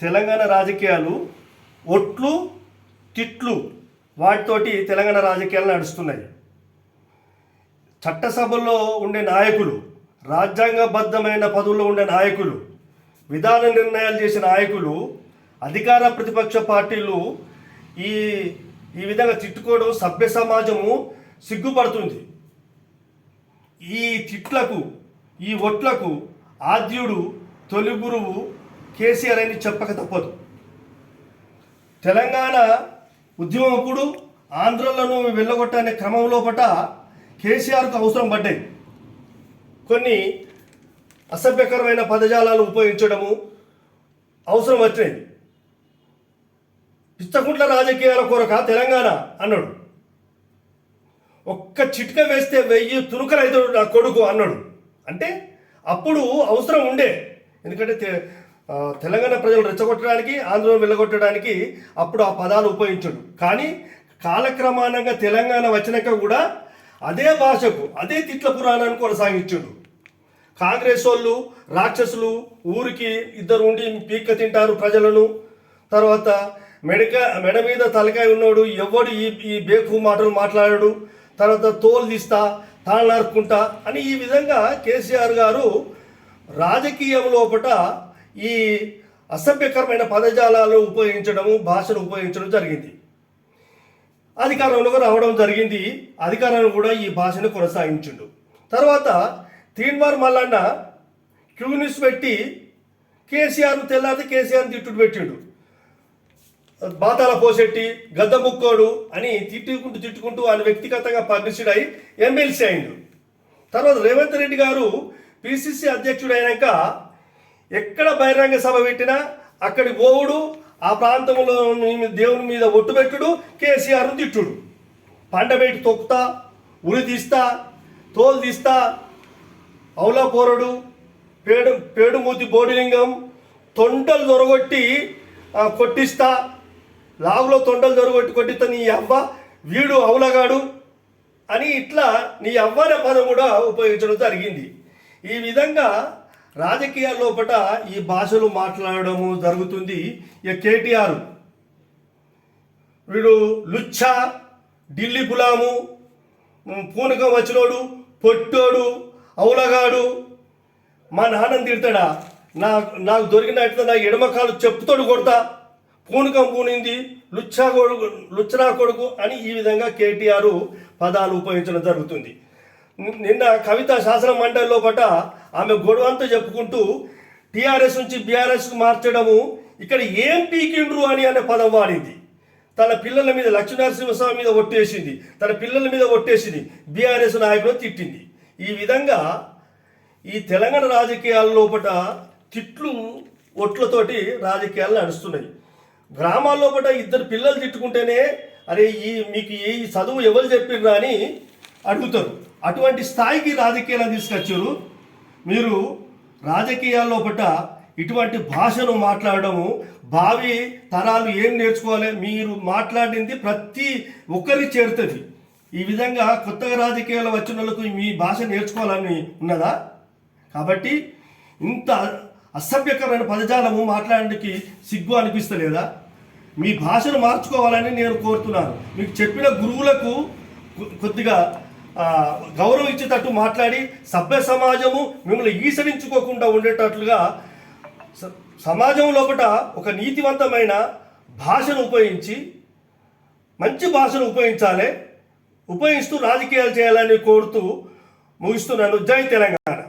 తెలంగాణ రాజకీయాలు ఒట్లు తిట్లు వాటితోటి తెలంగాణ రాజకీయాలు నడుస్తున్నాయి. చట్టసభల్లో ఉండే నాయకులు రాజ్యాంగబద్ధమైన పదవుల్లో ఉండే నాయకులు విధాన నిర్ణయాలు చేసే నాయకులు అధికార ప్రతిపక్ష పార్టీలు ఈ ఈ విధంగా తిట్టుకోవడం సభ్య సమాజము సిగ్గుపడుతుంది. ఈ తిట్లకు ఈ ఒట్లకు ఆద్యుడు తొలి గురువు కేసీఆర్ అని చెప్పక తప్పదు తెలంగాణ ఉద్యమప్పుడు ఆంధ్రలను వెళ్ళగొట్టనే క్రమం లోపట కేసీఆర్కు అవసరం పడ్డాయి. కొన్ని అసభ్యకరమైన పదజాలాలు ఉపయోగించడము అవసరం వచ్చినాయి పిచ్చకుంట్ల రాజకీయాల కొరక తెలంగాణ అన్నాడు. ఒక్క చిట్క వేస్తే వెయ్యి తునుకలైతాడు నా కొడుకు అన్నాడు. అంటే అప్పుడు అవసరం ఉండే. ఎందుకంటే తెలంగాణ ప్రజలు రెచ్చగొట్టడానికి ఆంధ్రలో వెళ్ళగొట్టడానికి అప్పుడు ఆ పదాలు ఉపయోగించడు కానీ కాలక్రమానంగా తెలంగాణ వచ్చినాక కూడా అదే భాషకు అదే తిట్ల పురాణాన్ని కొనసాగించాడు కాంగ్రెస్ వాళ్ళు రాక్షసులు ఊరికి ఇద్దరు ఉండి పీక్క తింటారు ప్రజలను. తర్వాత మెడక మెడ మీద తలకాయ ఉన్నాడు ఎవడు ఈ ఈ బేకు మాటలు మాట్లాడాడు. తర్వాత తోలు తీస్తా తాళ్ళు అని ఈ విధంగా కేసీఆర్ గారు రాజకీయం లోపట ఈ అసభ్యకరమైన పదజాలాలు ఉపయోగించడము భాషను ఉపయోగించడం జరిగింది. అధికారంలోకి రావడం జరిగింది. అధికారాన్ని కూడా ఈ భాషను కొనసాగించుండు. తర్వాత తీన్మార్ మల్లన్న క్యూనిస్ పెట్టి కేసీఆర్ తెల్లారి కేసీఆర్ తిట్టుడు పెట్టిండు. బాతాల పోసెట్టి గద్ద ముక్కోడు అని తిట్టుకుంటూ తిట్టుకుంటూ ఆయన వ్యక్తిగతంగా పబ్లిసిడ్ అయి ఎమ్మెల్సీ అయిండు. తర్వాత రేవంత్ రెడ్డి గారు పిసిసి అధ్యక్షుడు అయినాక ఎక్కడ బహిరంగ సభ పెట్టినా అక్కడి పోవుడు ఆ ప్రాంతంలో దేవుని మీద ఒట్టు పెట్టుడు కేసీఆర్ను తిట్టుడు. పంట పెట్టి తొక్కుతా ఉరి తీస్తా తోలు తీస్తా అవులా పోరడు పేడు పేడుమూతి బోడిలింగం తొండలు దొరగొట్టి కొట్టిస్తా. లావులో తొండలు దొరగొట్టి కొట్టిస్తా నీ అవ్వ వీడు అవులగాడు అని ఇట్లా నీ అవ్వ అనే పదం కూడా ఉపయోగించడం జరిగింది. ఈ విధంగా రాజకీయాల లోపట ఈ భాషలు మాట్లాడడము జరుగుతుంది. ఇక కేటీఆర్ వీడు లుచ్చా ఢిల్లీ గులాము పూనకం వచ్చినోడు పొట్టోడు అవులగాడు మా నాన్నని తిడతాడా? నా నాకు దొరికినట్టు నా ఎడమకాలు చెప్పుతోడు కొడతా. పూనకం పూనింది లుచ్చా కొడుకు లుచ్చరా కొడుకు అని ఈ విధంగా కేటీఆర్ పదాలు ఉపయోగించడం జరుగుతుంది. నిన్న కవిత శాసన మండలి లోపట ఆమె గొడవంతా చెప్పుకుంటూ టీఆర్ఎస్ నుంచి బీఆర్ఎస్కు మార్చడము ఇక్కడ ఏం పీకిండ్రు అని అనే పదం వాడింది. తన పిల్లల మీద లక్ష్మీనరసింహస్వామి మీద ఒట్టేసింది. తన పిల్లల మీద ఒట్టేసింది. బీఆర్ఎస్ నాయకుడు తిట్టింది. ఈ విధంగా ఈ తెలంగాణ రాజకీయాల లోపల తిట్లు ఒట్లతోటి రాజకీయాలు నడుస్తున్నాయి. గ్రామాల లోపట ఇద్దరు పిల్లలు తిట్టుకుంటేనే అరే ఈ మీకు ఈ చదువు ఎవరు చెప్పిర్రా అని అడుగుతారు. అటువంటి స్థాయికి రాజకీయాలు తీసుకొచ్చారు. మీరు రాజకీయాల్లో పట్ట ఇటువంటి భాషను మాట్లాడడము భావి తరాలు ఏం నేర్చుకోవాలి మీరు మాట్లాడింది ప్రతి ఒక్కరి చేరుతుంది. ఈ విధంగా కొత్తగా రాజకీయాలు వచ్చిన వాళ్ళకు మీ భాష నేర్చుకోవాలని ఉన్నదా? కాబట్టి ఇంత అసభ్యకరమైన పదజాలము మాట్లాడడానికి సిగ్గు అనిపిస్తలేదా? మీ భాషను మార్చుకోవాలని నేను కోరుతున్నాను. మీకు చెప్పిన గురువులకు కొద్దిగా గౌరవం ఇచ్చేటట్టు మాట్లాడి సభ్య సమాజము మిమ్మల్ని ఈసరించుకోకుండా ఉండేటట్లుగా స- సమాజం లోపల ఒక నీతివంతమైన భాషను ఉపయోగించి మంచి భాషను ఉపయోగించాలి ఉపయోగిస్తూ రాజకీయాలు చేయాలని కోరుతూ ముగిస్తున్నాను. జై తెలంగాణ.